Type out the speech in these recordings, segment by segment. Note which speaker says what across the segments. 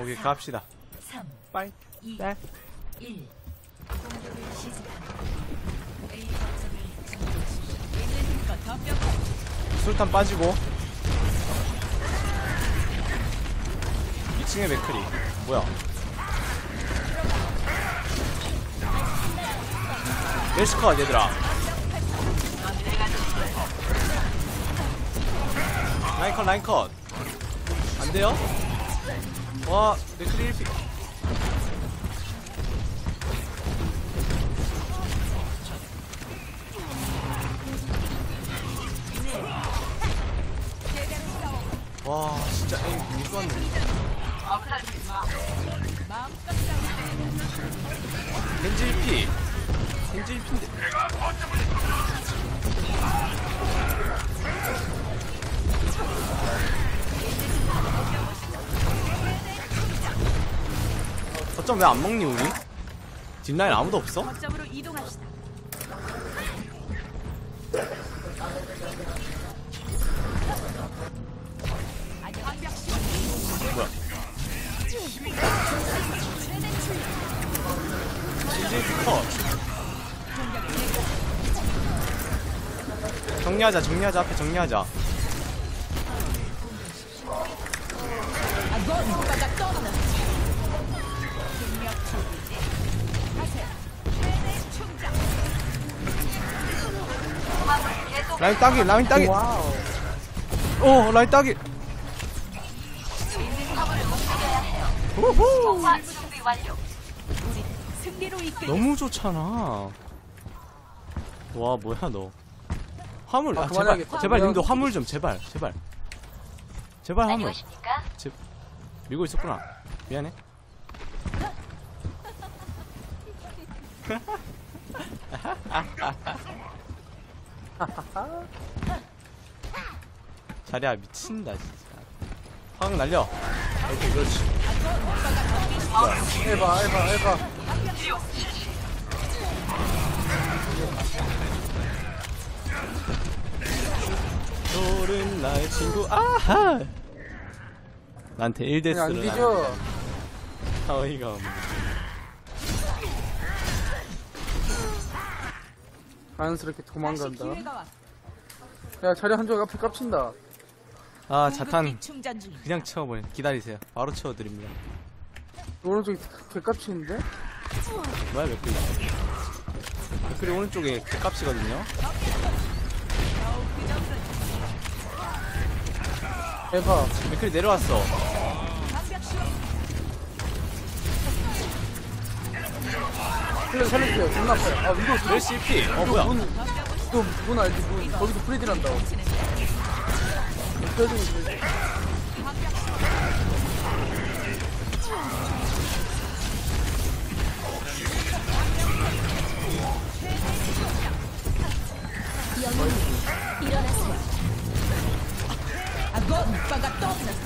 Speaker 1: 오케이 갑시다
Speaker 2: 3,
Speaker 1: 빠이
Speaker 2: 2,
Speaker 1: 네
Speaker 2: 1. 공격을 시작합니다. A.
Speaker 1: 술탄 빠지고 2층에 맥크리 뭐야 멜스컷 얘들아 라인컷 라인컷 안돼요? 와 맥크리 1피. 와 진짜 에임 좋았네. 겐지 1피. 겐지 1피인데 어쩜 왜안 먹니 우리? 뒷라인 아무도 없어?
Speaker 2: 거점으로 이동합시다.
Speaker 1: 뭐야? 겐지 컷 정리하자 정리하자 앞에 정리하자 라인 따기 라인 따기.
Speaker 3: 와우.
Speaker 1: 오 라인 따기. 우후. 너무 좋잖아. 와 뭐야 너. 화물
Speaker 3: 아,
Speaker 1: 아, 제발. 제발. 님도 화물 좀 제발 제발. 제발 화물. 제, 밀고 있었구나. 미안해 자리야 미친다 진짜. 화강 날려. 오케이 그렇지.
Speaker 3: 해봐, 해봐, 해봐.
Speaker 1: 돌은 나의 친구 아하 나한테
Speaker 3: 그냥 안
Speaker 1: 1대 스를
Speaker 3: 뒤져.
Speaker 1: 어이가 없네
Speaker 3: 자연스럽게 도망간다. 야, 자리 한쪽 앞에 깝친다.
Speaker 1: 아 자탄. 그냥 채워버려 기다리세요 바로 채워드립니다
Speaker 3: 오른쪽에 개 깝치는데?
Speaker 1: 뭐야 맥클리 맥클리 오른쪽에 그 값이거든요
Speaker 3: 해봐.
Speaker 1: 맥클리 내려왔어
Speaker 3: 플레이 살릴게요. 존나 아파요. 아, 위도.
Speaker 1: 멜시 피 어, 뭐야
Speaker 3: 문, 또, 문 알지, 문. 거기서 프리딜 한다고. 펴지고 있네.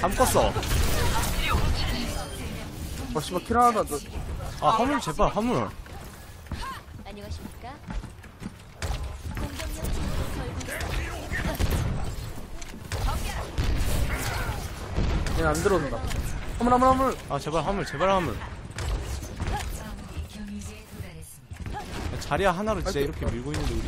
Speaker 1: 잠궜어
Speaker 3: 어, 씨발, 안 떴어.
Speaker 1: 아 화물 제발 화물
Speaker 3: 얘는 안 들어온다. 화물, 화물, 화물.
Speaker 1: 아 제발 화물 제발 화물. 야, 자리야 하나로 진짜 이렇게 밀고 있는데 우리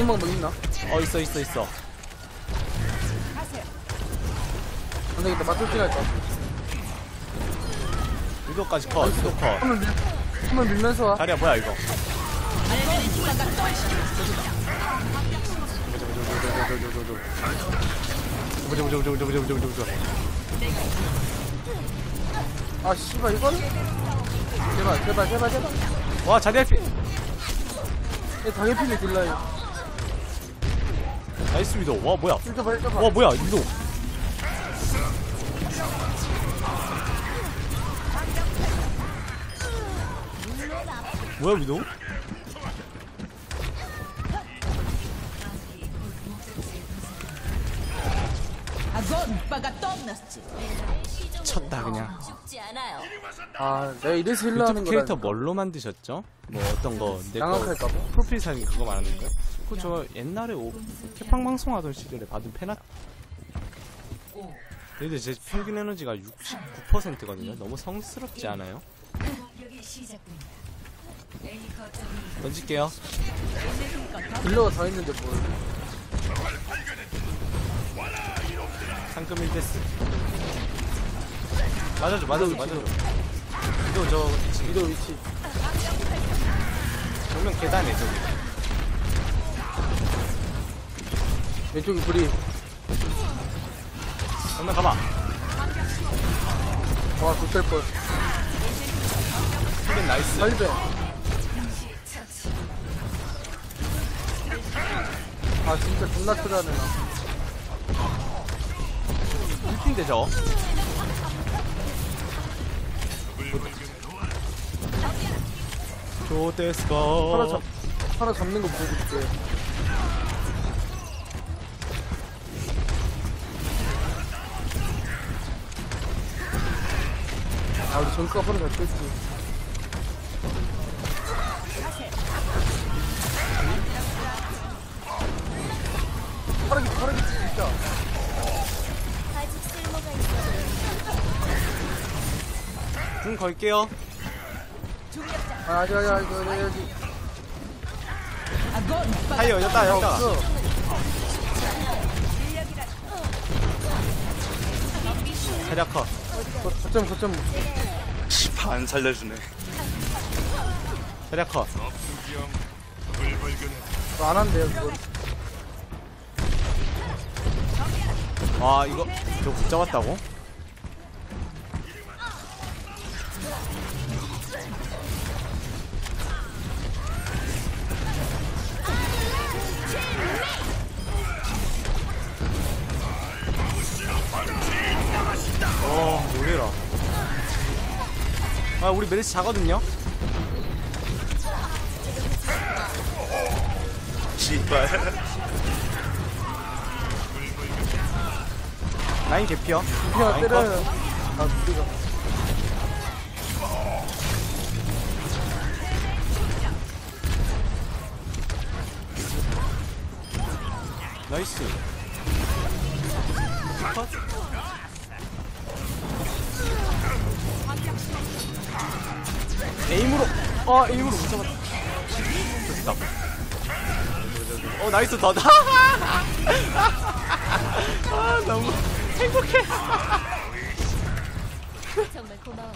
Speaker 3: 이만 뭐 있나?
Speaker 1: 어 있어 있어 있어
Speaker 3: 안 되겠다. 할까?
Speaker 1: 이거까지 컷 이거 컷
Speaker 3: 화물 밀, 화물 밀면서 와.
Speaker 1: 자리야 뭐야 이거
Speaker 3: 아, 씨발, 이걸? 제발, 제발, 제발, 제발.
Speaker 1: 와 자리야
Speaker 3: 피얘 당해필리 딜라요.
Speaker 1: 나이스 위도 와 뭐야
Speaker 3: 일점봐, 일점봐.
Speaker 1: 와 뭐야 위도 뭐야 위도 쳤다 그냥
Speaker 4: 않아요.
Speaker 3: 아, 내가 이래서 힐러 하는
Speaker 1: 유튜브
Speaker 3: 거라.
Speaker 1: 캐릭터 뭘로 만드셨죠? 뭐 어떤 거 내거
Speaker 3: 양악할까 봐.
Speaker 1: 프로필 사진 그거 말하는 거야? 그거 저 옛날에 오, 캐팡 방송 하던 시절에 받은 팬아 근데 제 평균 에너지가 69%거든요. 너무 성스럽지 않아요? 던질게요.
Speaker 3: 딜러가 더 있는데 뭘.
Speaker 1: 상금 1데스. 맞아줘, 맞아줘, 맞아줘. 이거 저, 지금
Speaker 3: 위도 위치.
Speaker 1: 정면 계단에 저기.
Speaker 3: 왼쪽이 불이.
Speaker 1: 정면 가봐.
Speaker 3: 와, 굿될 뻔.
Speaker 1: 힐벤 나이스.
Speaker 3: 살배. 아, 진짜 존나 크다네, 나.
Speaker 1: 1핀데 저.
Speaker 3: 하나
Speaker 1: 조데스가.
Speaker 3: 잡, 하나 잡는 거 보여줄게. 아, 우리 정크가 바로 잡혔지. 파라기, 파라기, 진짜.
Speaker 1: 궁 걸게요.
Speaker 3: 아, 아직, 아직, 아직, 아직, 아직.
Speaker 1: 타이어, 여기다, 여기다.
Speaker 3: 없어.
Speaker 1: 자리야 컷.
Speaker 3: 거- 거점, 거점.
Speaker 5: 안 살려주네.
Speaker 1: 자리야 컷.
Speaker 3: 그거 안 한대요, 그거.
Speaker 1: 와, 이거, 저못 잡았다고? 어, 놀래라. 아, 우리 메르시 자거든요?
Speaker 5: 씨발.
Speaker 1: 라인 개피요.
Speaker 3: 그냥
Speaker 1: 라인 컷.
Speaker 3: 때려요. 아, 우리가.
Speaker 1: 나이스. 컷. 에임으로, 아, 에임으로 못 잡았다. 됐다. 어, 나이스, 더다. 아, 너무 행복해.
Speaker 4: 정말 고마워.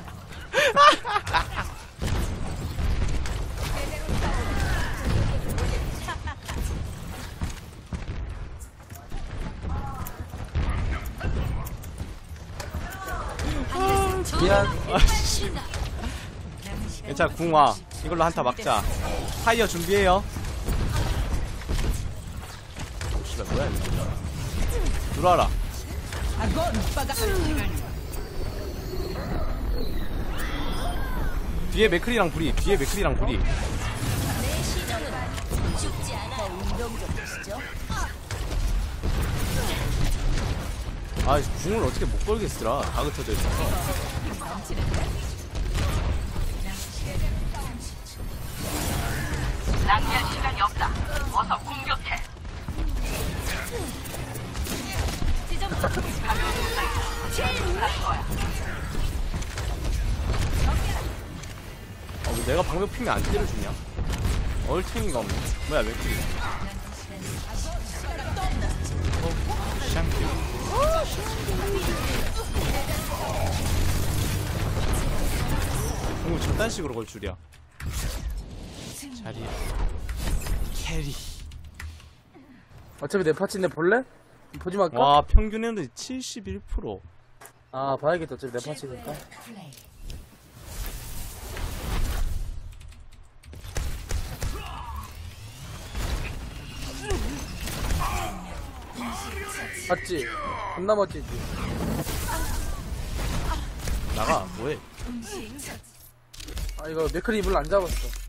Speaker 3: 미안.
Speaker 1: 아씨. 괜찮아, 궁 와. 이걸로 한타 막자. 타이어 준비해요. 오, 씨발, 뭐야, 이거. 들어와라. 뒤에 맥클이랑 불이, 뒤에 맥클이랑 불이. 아, 궁을 어떻게 못 걸겠으라. 다 흩어져 있어서. 어, 왜 내가 방벽 피면 안 때려주냐? 얼탱이가 없네. 뭐야, 맥클이. 어, 샹큐. 공을 저딴 식으로 걸 줄이야. 자리야. 캐리.
Speaker 3: 어차피 내 파츠인데 볼래? 보지 말까?
Speaker 1: 와, 평균 에너지 71%.
Speaker 3: 아, 봐야겠다. 어차피 내 파츠니까.
Speaker 2: 플레이.
Speaker 3: 맞지? 존나 멋지지?
Speaker 1: 나가, 뭐해?
Speaker 3: 아, 이거 맥클이 물로 안 잡았어.